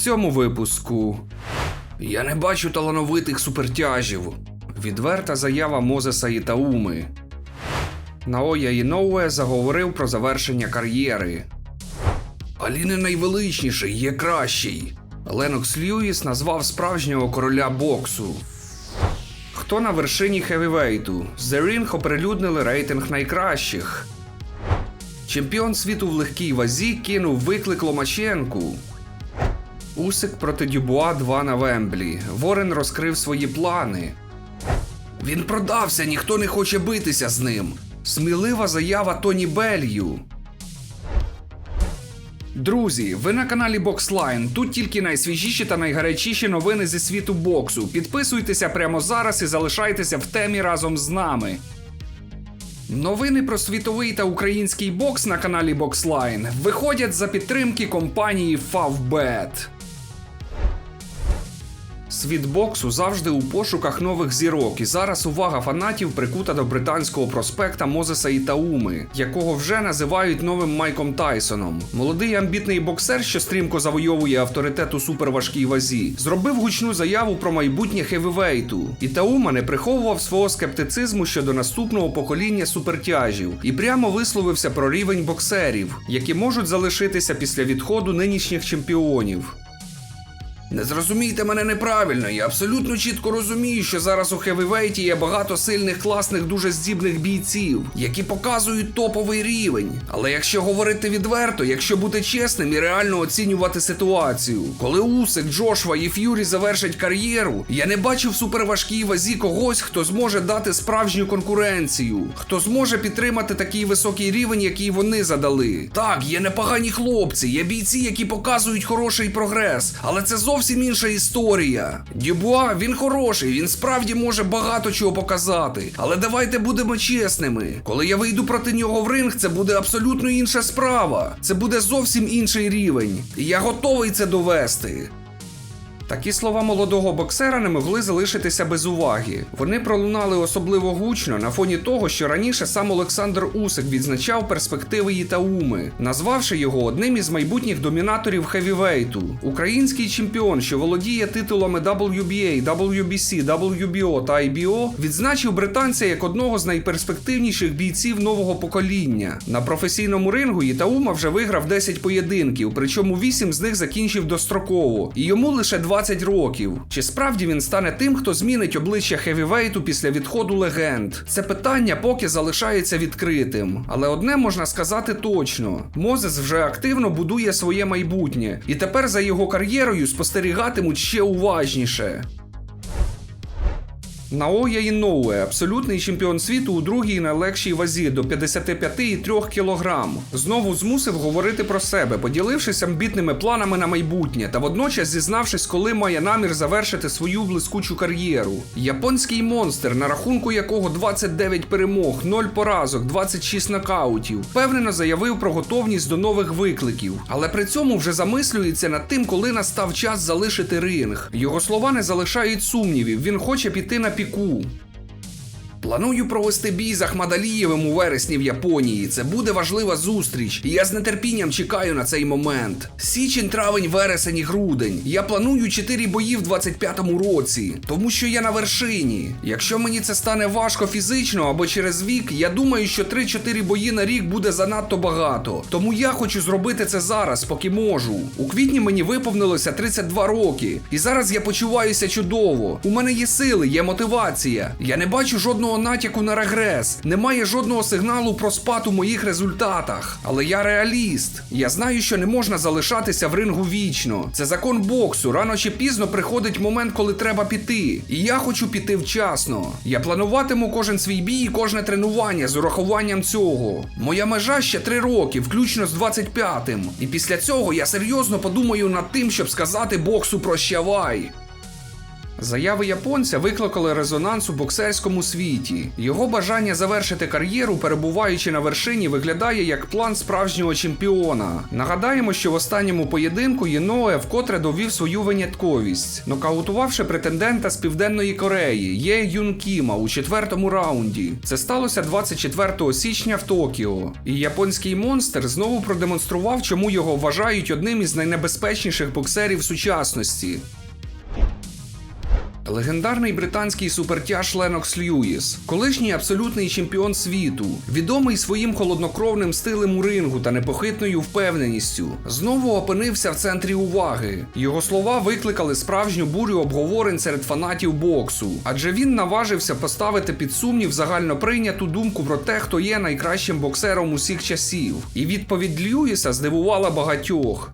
цьому випуску. Я не бачу талановитих супертяжів. Відверта заява Мозеса Ітауми. Наоя Іноуе заговорив про завершення кар'єри. Алі не найвеличніший, є кращий. Ленокс Льюіс назвав справжнього короля боксу. Хто на вершині хевівейту? The Ring оприлюднили рейтинг найкращих. Чемпіон світу в легкій вазі кинув виклик Ломаченку. Усик проти Дюбуа 2 на Вемблі. Ворен розкрив свої плани. Він продався, ніхто не хоче битися з ним. Смілива заява Тоні Белью. Друзі, ви на каналі Boxline. Тут тільки найсвіжіші та найгарячіші новини зі світу боксу. Підписуйтеся прямо зараз і залишайтеся в темі разом з нами. Новини про світовий та український бокс на каналі Boxline виходять за підтримки компанії Favbet. Світ боксу завжди у пошуках нових зірок, і зараз увага фанатів прикута до британського проспекта Мозеса Ітауми, якого вже називають новим Майком Тайсоном. Молодий амбітний боксер, що стрімко завойовує авторитет у суперважкій вазі, зробив гучну заяву про майбутнє хевівейту. Ітаума не приховував свого скептицизму щодо наступного покоління супертяжів і прямо висловився про рівень боксерів, які можуть залишитися після відходу нинішніх чемпіонів. Не зрозумійте мене неправильно, я абсолютно чітко розумію, що зараз у хевівейті є багато сильних, класних, дуже здібних бійців, які показують топовий рівень. Але якщо говорити відверто, якщо бути чесним і реально оцінювати ситуацію, коли Усик, Джошва і Ф'юрі завершать кар'єру, я не бачу в суперважкій вазі когось, хто зможе дати справжню конкуренцію, хто зможе підтримати такий високий рівень, який вони задали. Так, є непогані хлопці, є бійці, які показують хороший прогрес, але це зовсім інша історія. Дюбуа, він хороший, він справді може багато чого показати. Але давайте будемо чесними. Коли я вийду проти нього в ринг, це буде абсолютно інша справа. Це буде зовсім інший рівень. І я готовий це довести. Такі слова молодого боксера не могли залишитися без уваги. Вони пролунали особливо гучно на фоні того, що раніше сам Олександр Усик відзначав перспективи Ітауми, назвавши його одним із майбутніх домінаторів хевівейту. Український чемпіон, що володіє титулами WBA, WBC, WBO та IBO, відзначив британця як одного з найперспективніших бійців нового покоління. На професійному рингу Ітаума вже виграв 10 поєдинків, причому 8 з них закінчив достроково, і йому лише 20 років. Чи справді він стане тим, хто змінить обличчя хевівейту після відходу легенд? Це питання поки залишається відкритим. Але одне можна сказати точно: Мозес вже активно будує своє майбутнє, і тепер за його кар'єрою спостерігатимуть ще уважніше. Наоя Іноуе, абсолютний чемпіон світу у другій найлегшій вазі до 55,3 кг. Знову змусив говорити про себе, поділившись амбітними планами на майбутнє та водночас зізнавшись, коли має намір завершити свою блискучу кар'єру. Японський монстр, на рахунку якого 29 перемог, 0 поразок, 26 нокаутів, впевнено заявив про готовність до нових викликів, але при цьому вже замислюється над тим, коли настав час залишити ринг. Його слова не залишають сумнівів. Він хоче піти на Picu. Планую провести бій з Ахмадалієвим у вересні в Японії. Це буде важлива зустріч, і я з нетерпінням чекаю на цей момент. Січень, травень, вересень і грудень. Я планую 4 бої в 25-му році, тому що я на вершині. Якщо мені це стане важко фізично або через вік, я думаю, що 3-4 бої на рік буде занадто багато. Тому я хочу зробити це зараз, поки можу. У квітні мені виповнилося 32 роки, і зараз я почуваюся чудово. У мене є сили, є мотивація. Я не бачу жодного натяку на регрес, немає жодного сигналу про спад у моїх результатах. Але я реаліст. Я знаю, що не можна залишатися в рингу вічно. Це закон боксу. Рано чи пізно приходить момент, коли треба піти. І я хочу піти вчасно. Я плануватиму кожен свій бій і кожне тренування з урахуванням цього. Моя межа ще 3 роки, включно з 25-м. І після цього я серйозно подумаю над тим, щоб сказати боксу прощавай. Заяви японця викликали резонанс у боксерському світі. Його бажання завершити кар'єру, перебуваючи на вершині, виглядає як план справжнього чемпіона. Нагадаємо, що в останньому поєдинку Єное вкотре довів свою винятковість, нокаутувавши претендента з південної Кореї Є Юн Кіма у четвертому раунді. Це сталося 24 січня в Токіо. І японський монстр знову продемонстрував, чому його вважають одним із найнебезпечніших боксерів сучасності. Легендарний британський супертяж Ленокс Льюіс, колишній абсолютний чемпіон світу, відомий своїм холоднокровним стилем у рингу та непохитною впевненістю, знову опинився в центрі уваги. Його слова викликали справжню бурю обговорень серед фанатів боксу, адже він наважився поставити під сумнів загальноприйняту думку про те, хто є найкращим боксером усіх часів. І відповідь Льюіса здивувала багатьох.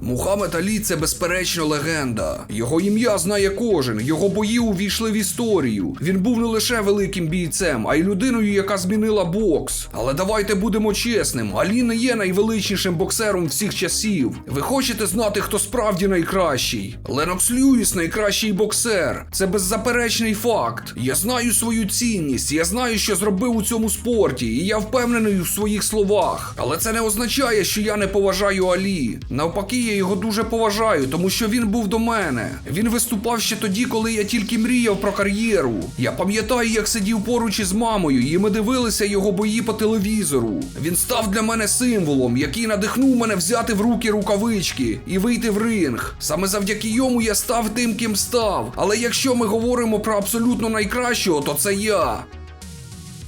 Мухаммед Алі це безперечно легенда. Його ім'я знає кожен, його бої увійшли в історію. Він був не лише великим бійцем, а й людиною, яка змінила бокс. Але давайте будемо чесним: Алі не є найвеличнішим боксером всіх часів. Ви хочете знати, хто справді найкращий? Ленокс Льюіс найкращий боксер. Це беззаперечний факт. Я знаю свою цінність, я знаю, що зробив у цьому спорті, і я впевнений у своїх словах. Але це не означає, що я не поважаю Алі. Навпаки, я його дуже поважаю, тому що він був до мене. Він виступав ще тоді, коли я тільки мріяв про кар'єру. Я пам'ятаю, як сидів поруч із мамою, і ми дивилися його бої по телевізору. Він став для мене символом, який надихнув мене взяти в руки рукавички і вийти в ринг. Саме завдяки йому я став тим, ким став. Але якщо ми говоримо про абсолютно найкращого, то це я.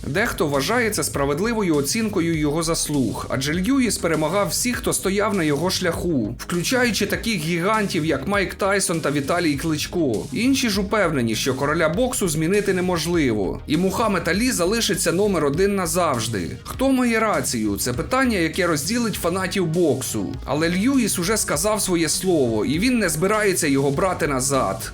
Дехто вважає це справедливою оцінкою його заслуг, адже Льюіс перемагав всіх, хто стояв на його шляху, включаючи таких гігантів, як Майк Тайсон та Віталій Кличко. Інші ж упевнені, що короля боксу змінити неможливо, і Мухаммед Алі залишиться номер один назавжди. Хто має рацію? Це питання, яке розділить фанатів боксу. Але Льюіс уже сказав своє слово, і він не збирається його брати назад.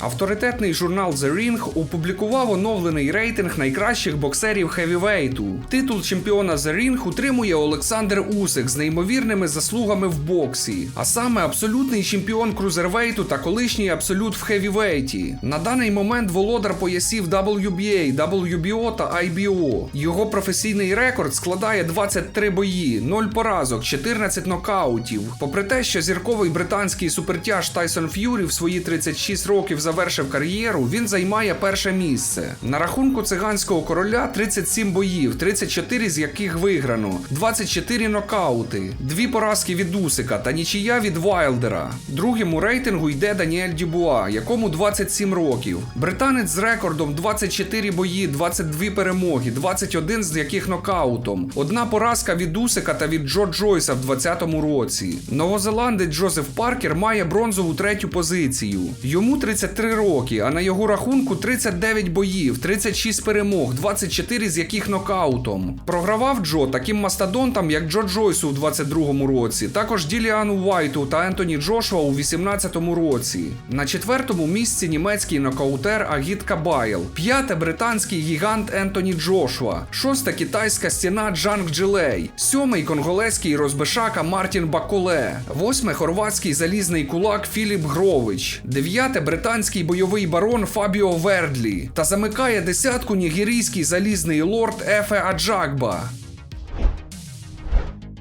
Авторитетний журнал The Ring опублікував оновлений рейтинг найкращих боксерів хевівейту. Титул чемпіона The Ring утримує Олександр Усик з неймовірними заслугами в боксі, а саме абсолютний чемпіон крузервейту та колишній абсолют в хевівейті. На даний момент володар поясів WBA, WBO та IBO. Його професійний рекорд складає 23 бої, 0 поразок, 14 нокаутів. Попри те, що зірковий британський супертяж Тайсон Ф'юрі в свої 36 років завершив кар'єру, він займає перше місце. На рахунку циганського короля 37 боїв, 34 з яких виграно, 24 нокаути, дві поразки від Усика та нічия від Вайлдера. Другим у рейтингу йде Даніель Дюбуа, якому 27 років. Британець з рекордом 24 бої, 22 перемоги, 21 з яких нокаутом. Одна поразка від Усика та від Джо Джойса в 2020 році. Новозеландець Джозеф Паркер має бронзову третю позицію. Йому 33 роки, а на його рахунку 39 боїв, 36 перемог, 24 з яких нокаутом. Програвав Джо таким мастодонтам, як Джо Джойсу у 22-му році, також Діліану Вайту та Ентоні Джошуа у 18-му році. На четвертому місці німецький нокаутер Агіт Кабайл, п'яте британський гігант Ентоні Джошуа, шоста китайська стіна Джанг Джилей, сьомий конголезький розбишака Мартін Баколе, восьме хорватський залізний кулак Філіп Грович, дев'яте британський бойовий барон Фабіо Вердлі та замикає десятку нігерійський залізний лорд Ефе Аджакба.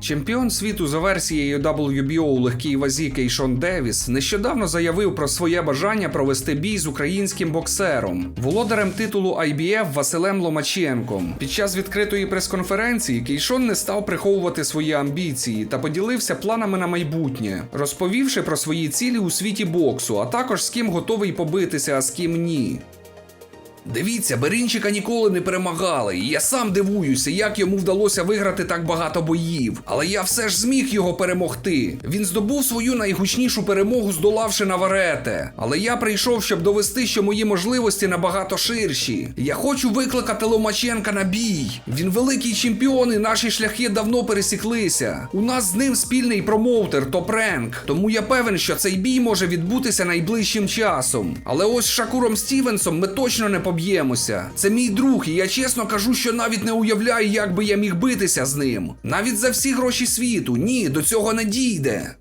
Чемпіон світу за версією WBO у легкій вазі Кейшон Девіс нещодавно заявив про своє бажання провести бій з українським боксером, володарем титулу IBF Василем Ломаченком. Під час відкритої прес-конференції Кейшон не став приховувати свої амбіції та поділився планами на майбутнє, розповівши про свої цілі у світі боксу, а також з ким готовий побитися, а з ким ні. Дивіться, Берінчика ніколи не перемагали, і я сам дивуюся, як йому вдалося виграти так багато боїв. Але я все ж зміг його перемогти. Він здобув свою найгучнішу перемогу, здолавши Наварете. Але я прийшов, щоб довести, що мої можливості набагато ширші. Я хочу викликати Ломаченка на бій. Він великий чемпіон, і наші шляхи давно пересіклися. У нас з ним спільний промоутер Топ Ренк. Тому я певен, що цей бій може відбутися найближчим часом. Але ось з Шакуром Стівенсом ми точно не поб'ємося. Це мій друг, і я чесно кажу, що навіть не уявляю, як би я міг битися з ним. Навіть за всі гроші світу. Ні, до цього не дійде.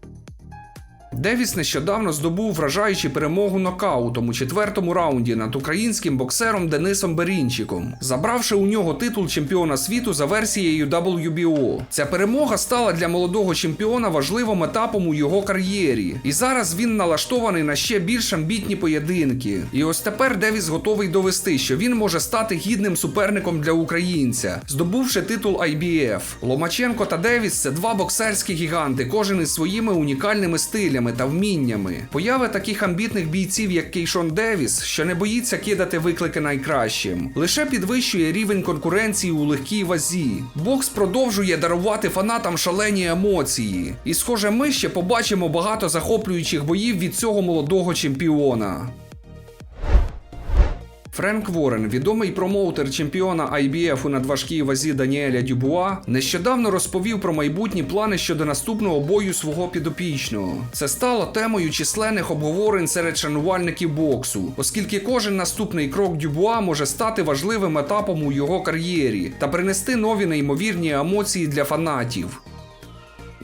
Девіс нещодавно здобув вражаючу перемогу нокаутом у четвертому раунді над українським боксером Денисом Берінчиком, забравши у нього титул чемпіона світу за версією WBO. Ця перемога стала для молодого чемпіона важливим етапом у його кар'єрі, і зараз він налаштований на ще більш амбітні поєдинки. І ось тепер Девіс готовий довести, що він може стати гідним суперником для українця, здобувши титул IBF. Ломаченко та Девіс це два боксерські гіганти, кожен із своїми унікальними стилями та вміннями. Появи таких амбітних бійців, як Кейшон Девіс, що не боїться кидати виклики найкращим, лише підвищує рівень конкуренції у легкій вазі. Бокс продовжує дарувати фанатам шалені емоції. І, схоже, ми ще побачимо багато захоплюючих боїв від цього молодого чемпіона. Френк Ворен, відомий промоутер чемпіона IBF у надважкій вазі Даніеля Дюбуа, нещодавно розповів про майбутні плани щодо наступного бою свого підопічного. Це стало темою численних обговорень серед шанувальників боксу, оскільки кожен наступний крок Дюбуа може стати важливим етапом у його кар'єрі та принести нові неймовірні емоції для фанатів.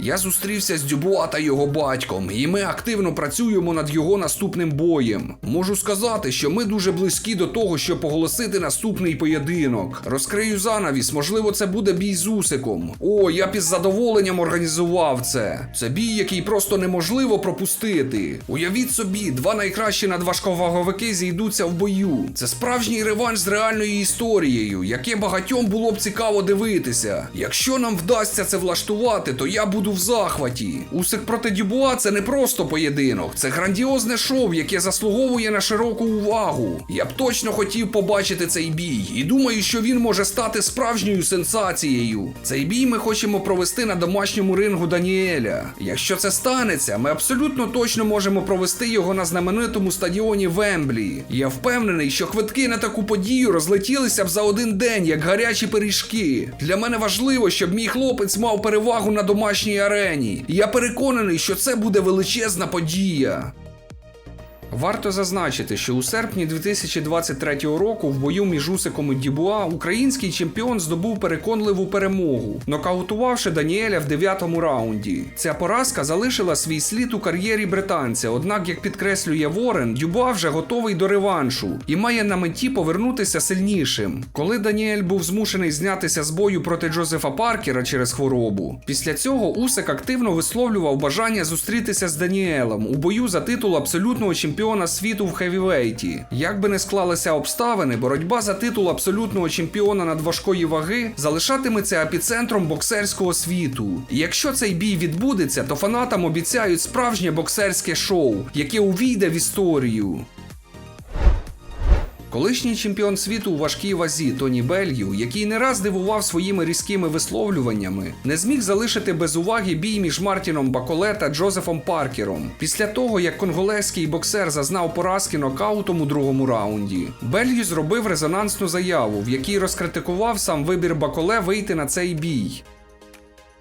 Я зустрівся з Дюбуа та його батьком, і ми активно працюємо над його наступним боєм. Можу сказати, що ми дуже близькі до того, щоб оголосити наступний поєдинок. Розкрию занавіс, можливо, це буде бій з Усиком. О, я б із задоволенням організував це. Це бій, який просто неможливо пропустити. Уявіть собі, два найкращі надважковаговики зійдуться в бою. Це справжній реванш з реальною історією, яке багатьом було б цікаво дивитися. Якщо нам вдасться це влаштувати, то я буду в захваті. Усик проти Дюбуа це не просто поєдинок, це грандіозне шоу, яке заслуговує на широку увагу. Я б точно хотів побачити цей бій, і думаю, що він може стати справжньою сенсацією. Цей бій ми хочемо провести на домашньому рингу Даніеля. Якщо це станеться, ми абсолютно точно можемо провести його на знаменитому стадіоні Вемблі. Я впевнений, що квитки на таку подію розлетілися б за один день, як гарячі пиріжки. Для мене важливо, щоб мій хлопець мав перевагу на домашній арені. Я переконаний, що це буде величезна подія. Варто зазначити, що у серпні 2023 року в бою між Усиком і Дібуа український чемпіон здобув переконливу перемогу, нокаутувавши Даніеля в дев'ятому раунді. Ця поразка залишила свій слід у кар'єрі британця. Однак, як підкреслює Ворен, Дюбуа вже готовий до реваншу і має на меті повернутися сильнішим. Коли Даніель був змушений знятися з бою проти Джозефа Паркера через хворобу, після цього Усик активно висловлював бажання зустрітися з Даніелем у бою за титул абсолютного чемпіона світу в хевівейті. Як би не склалися обставини, боротьба за титул абсолютного чемпіона надважкої ваги залишатиметься епіцентром боксерського світу. І якщо цей бій відбудеться, то фанатам обіцяють справжнє боксерське шоу, яке увійде в історію. Колишній чемпіон світу у важкій вазі Тоні Белью, який не раз дивував своїми різкими висловлюваннями, не зміг залишити без уваги бій між Мартіном Баколе та Джозефом Паркером. Після того, як конголезький боксер зазнав поразки нокаутом у другому раунді, Белью зробив резонансну заяву, в якій розкритикував сам вибір Баколе вийти на цей бій.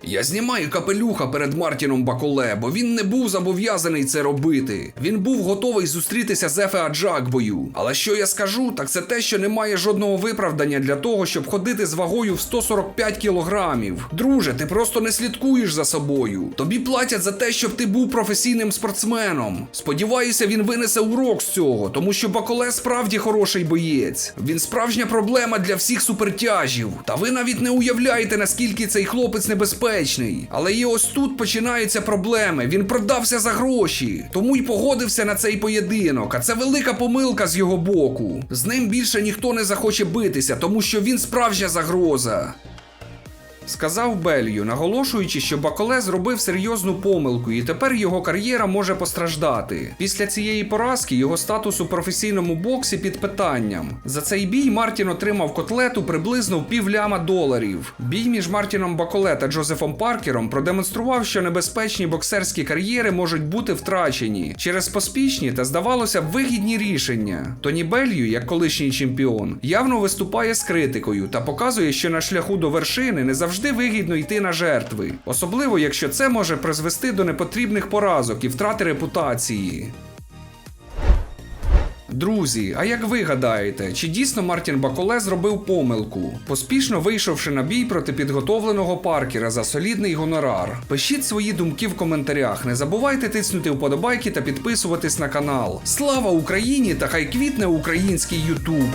Я знімаю капелюха перед Мартіном Баколе, бо він не був зобов'язаний це робити. Він був готовий зустрітися з Ефе Аджакбою. Але що я скажу, так це те, що немає жодного виправдання для того, щоб ходити з вагою в 145 кілограмів. Друже, ти просто не слідкуєш за собою. Тобі платять за те, щоб ти був професійним спортсменом. Сподіваюся, він винесе урок з цього, тому що Баколе справді хороший боєць. Він справжня проблема для всіх супертяжів. Та ви навіть не уявляєте, наскільки цей хлопець небезпечний. Але і ось тут починаються проблеми. Він продався за гроші, тому й погодився на цей поєдинок. А це велика помилка з його боку. З ним більше ніхто не захоче битися, тому що він справжня загроза. Сказав Белью, наголошуючи, що Баколе зробив серйозну помилку, і тепер його кар'єра може постраждати. Після цієї поразки його статус у професійному боксі під питанням. За цей бій Мартін отримав котлету приблизно в півляма доларів. Бій між Мартіном Баколе та Джозефом Паркером продемонстрував, що небезпечні боксерські кар'єри можуть бути втрачені через поспішні та, здавалося б, вигідні рішення. Тоні Белью, як колишній чемпіон, явно виступає з критикою та показує, що на шляху до вершини не завжди вигідно йти на жертви, особливо якщо це може призвести до непотрібних поразок і втрати репутації. Друзі, а як ви гадаєте, чи дійсно Мартін Баколе зробив помилку, поспішно вийшовши на бій проти підготовленого паркера за солідний гонорар? Пишіть свої думки в коментарях. Не забувайте тиснути вподобайки та підписуватись на канал. Слава Україні та хай квітне український Ютуб!